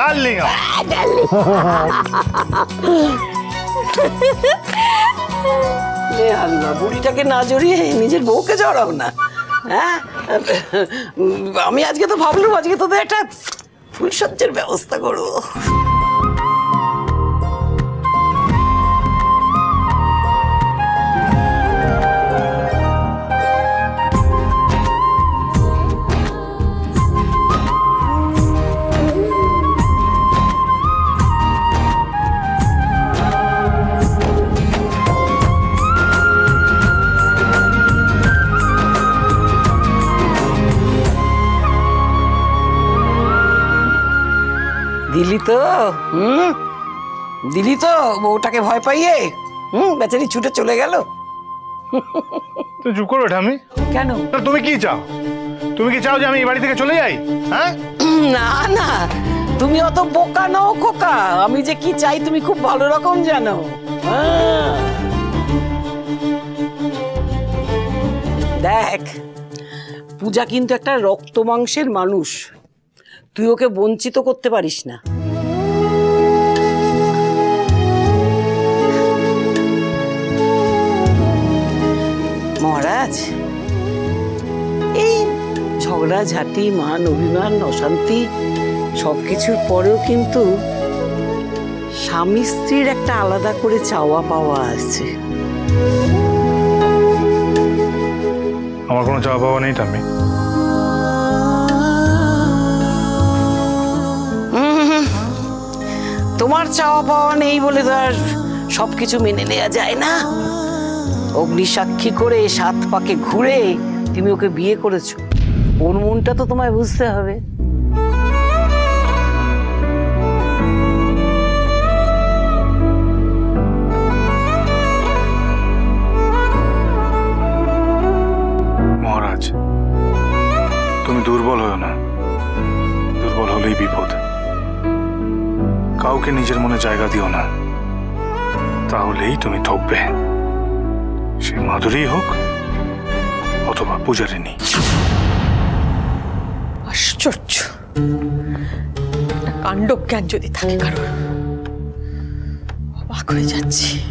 Darling লে আল্লাহ, বুড়িটাকে না জড়িয়ে নিজের বউকে জড়াও না। হ্যাঁ? আমি আজকে তো ভাবলাম, আজকে তোদের একটা ফুলসজ্জার ব্যবস্থা করব। দিলি তো? হুম? দিলি তো? বউটাকে ভয় পাইয়ে? হুম? বেচারি ছুটে চলে গেল। তুই চুপ করবে ঠামি কেন? না, তুমি কি চাও? তুমি কি চাও যে আমি এই বাড়ি থেকে চলে যাই? হ্যাঁ? না না। তুমি অত বোকা নও খোকা। আমি যে কি চাই তুমি খুব ভালো রকম জানো। হ্যাঁ। দেখ পূজা কিন্তু একটা রক্ত মাংসের মানুষ। তুই ওকে বঞ্চিত করতে পারিস না। মহারাজ, এই ঝগড়া ঝাঁটি মান অভিমান, অশান্তি সব কিছুর পরেও কিন্তু স্বামী স্ত্রীর একটা আলাদা করে চাওয়া পাওয়া আছে। আমার কোনো চাওয়া পাওয়া নেই ঠামি তোমার চাওয়া পাওয়া নেই বলে তো আর সব কিছু মেনে নেওয়া যায় না। অগ্নি সাক্ষী করে সাত পাকে ঘুরে তুমি ওকে বিয়ে করেছ। ওর মনটা তো তোমায় বুঝতে হবে। মহারাজ, তুমি দুর্বল হও না। দুর্বল হলেই বিপদ। কাউকে নিজের মনে জায়গা দিও না। তাহলেই তুমি ঠকবে। সে মাধুরী হোক অথবা পূজারিনী আশ্চর্য। কাণ্ড কাণ্ডজ্ঞান যদি থাকে কারোর অবাক হয়ে যাচ্ছি।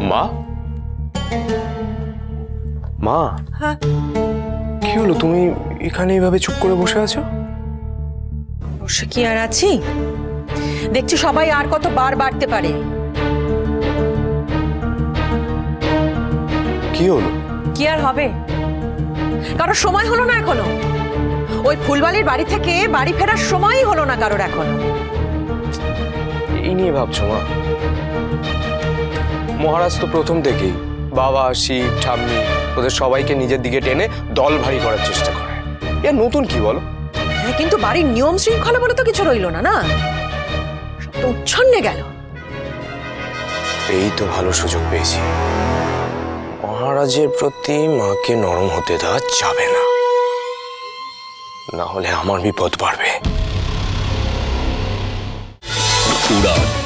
মা? মা? হ্যাঁ? কি হলো? তুমি এখানে এইভাবে চুপ করে বসে আছো? বসে কি আর আছি? দেখছি সবাই আর কত বার বাড়তে পারে। কি হলো? কি আর হবে? কারোর সময় হলো না এখনও। ওই ফুলবালির বাড়ি থেকে বাড়ি ফেরার সময়ই হলো না কারোর এখনও। এই নিয়ে ভাবছ মা? মহারাজ তো প্রথম থেকেই বাবা শিব ঠাম্মি ওদের সবাইকে নিজের দিকে টেনে দল ভারী করার চেষ্টা করে। এ নতুন কি বলো? হ্যাঁ কিন্তু বাড়ির নিয়ম শৃঙ্খলা বলে তো কিছু রইল না না? তো উচ্ছন্নে গেল। এই তো ভালো সুযোগ পেয়েছি। মহারাজের প্রতি মাকে নরম হতে দেওয়া যাবে না। না হলে আমার বিপদ বাড়বে। উড়ান।